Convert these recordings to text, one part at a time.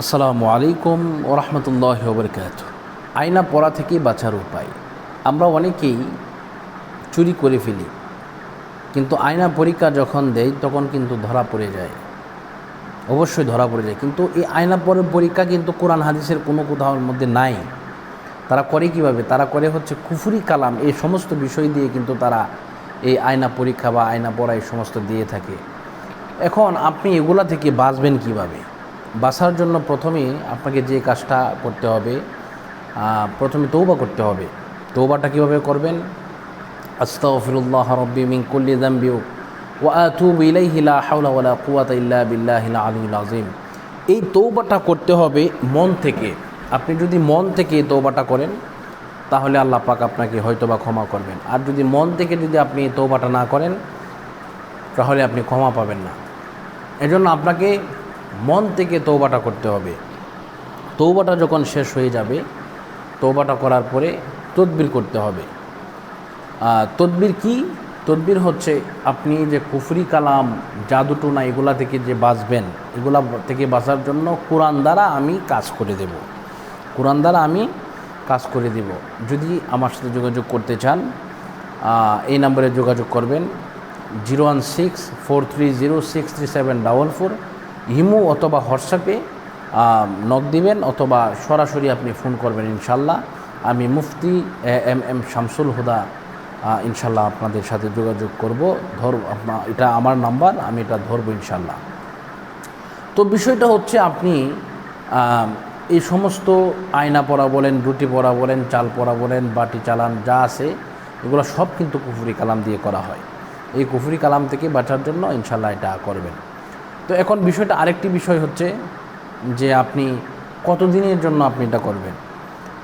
আসসালামু আলাইকুম ওরহমতুল্লাহ বরকাত আয়না পড়া থেকে বাঁচার উপায়। আমরা অনেকেই চুরি করে ফেলি, কিন্তু আয়না পরীক্ষা যখন দেয় তখন কিন্তু ধরা পড়ে যায়। অবশ্যই ধরা পড়ে যায়, কিন্তু এই আয়না পরের পরীক্ষা কিন্তু কোরআন হাদিসের কোনো কোথাও মধ্যে নাই। তারা করে কীভাবে? তারা করে হচ্ছে কুফুরি কালাম, এই সমস্ত বিষয় দিয়ে কিন্তু তারা এই আয়না পরীক্ষা বা আয়না পড়া এই সমস্ত দিয়ে থাকে। এখন আপনি এগুলা থেকে বাঁচবেন কীভাবে? বাঁচার জন্য প্রথমে আপনাকে যে কাজটা করতে হবে প্রথমে তৌবা করতে হবে। তৌবাটা কীভাবে করবেন? আস্তাগফিরুল্লাহ রব্বি মিন কুল্লি যামবি ওয়া আতুবু ইলাইহি লা হাওলা ওয়ালা কুওয়াতা ইল্লা আলিয়্যিল আযীম। এই তৌবাটা করতে হবে মন থেকে। আপনি যদি মন থেকে এই তৌবাটা করেন, তাহলে আল্লাহ পাক আপনাকে হয়তোবা ক্ষমা করবেন। আর যদি মন থেকে যদি আপনি তৌবাটা না করেন, তাহলে আপনি ক্ষমা পাবেন না। এজন্য আপনাকে মন থেকে তৌবাটা করতে হবে। তৌবাটা যখন শেষ হয়ে যাবে তৌবাটা করার পরে তদবির করতে হবে। তদবির কি? তদবির হচ্ছে আপনি যে কুফরি কালাম জাদুটোনা এগুলা থেকে যে বাঁচবেন, এগুলা থেকে বাঁচার জন্য কোরআন দ্বারা আমি কাজ করে দেব। কোরআন দ্বারা আমি কাজ করে দেব। যদি আমার সাথে যোগাযোগ করতে চান এই নম্বরে যোগাযোগ করবেন, zero one six four three zero six three seven double four Himu অথবা হোয়াটসঅ্যাপে নক দিবেন অথবা সরাসরি আপনি ফোন করবেন ইনশাল্লাহ। আমি মুফতি এম এম শামসুল হুদা ইনশাল্লাহ আপনাদের সাথে যোগাযোগ করব। ধর এটা আমার নাম্বার, আমি এটা ধরবো ইনশাল্লাহ। তো বিষয়টা হচ্ছে আপনি এই সমস্ত আয়না পড়া বলেন, রুটি পড়া বলেন, চাল পড়া বলেন, বাটি চালান যা আছে, এগুলো সব কিন্তু কুফুরি কালাম দিয়ে করা হয়। এই কুফুরি কালাম থেকে বাঁচার জন্য ইনশাল্লাহ এটা করবেন। তো এখন বিষয়টা আরেকটি বিষয় হচ্ছে যে আপনি কতদিনের জন্য আপনি এটা করবেন?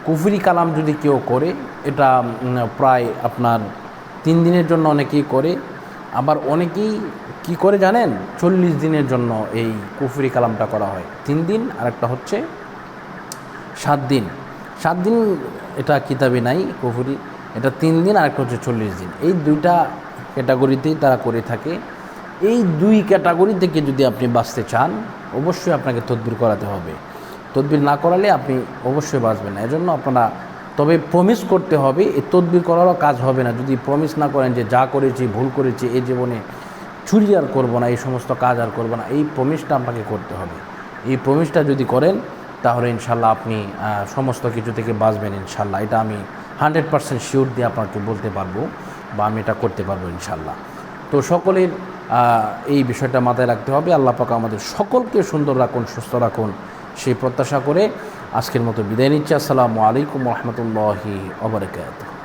কুফুরি কালাম যদি কেউ করে, এটা প্রায় আপনার তিন দিনের জন্য অনেকেই করে। আবার অনেকেই কি করে জানেন? চল্লিশ দিনের জন্য এই কুফুরি কালামটা করা হয়। তিন দিন আর একটা হচ্ছে সাত দিন। সাত দিন এটা কিতাবে নাই কুফুরি, এটা তিন দিন আর একটা হচ্ছে চল্লিশ দিন। এই দুইটা ক্যাটাগরিতেই তারা করে থাকে। এই দুই ক্যাটাগরি থেকে যদি আপনি বাঁচতে চান, অবশ্যই আপনাকে তদবির করাতে হবে। তদবির না করালে আপনি অবশ্যই বাঁচবেন না। এজন্য আপনারা, তবে প্রমিস করতে হবে, এই তদবির করারও কাজ হবে না। যদি প্রমিস না করেন যে যা করেছি, ভুল করেছি, এই জীবনে চুরি আর করব না, এই সমস্ত কাজ আর করব না, এই প্রমিসটা আপনাকে করতে হবে। এই প্রমিসটা যদি করেন, তাহলে ইনশাল্লাহ আপনি সমস্ত কিছু থেকে বাঁচবেন ইনশাল্লাহ এটা আমি হান্ড্রেড পারসেন্ট শিওর দিয়ে আপনাকে বলতে পারব বা আমি এটা করতে পারব ইনশাল্লাহ তো সকলের এই বিষয়টা মাথায় রাখতে হবে। আল্লাহ পাকা আমাদের সকলকে সুন্দর রাখুন, সুস্থ রাখুন। সেই প্রত্যাশা করে আজকের মতো বিদায় নিচ্ছি। আসসালামু আলাইকুম রহমতুল্লাহি অবরকাত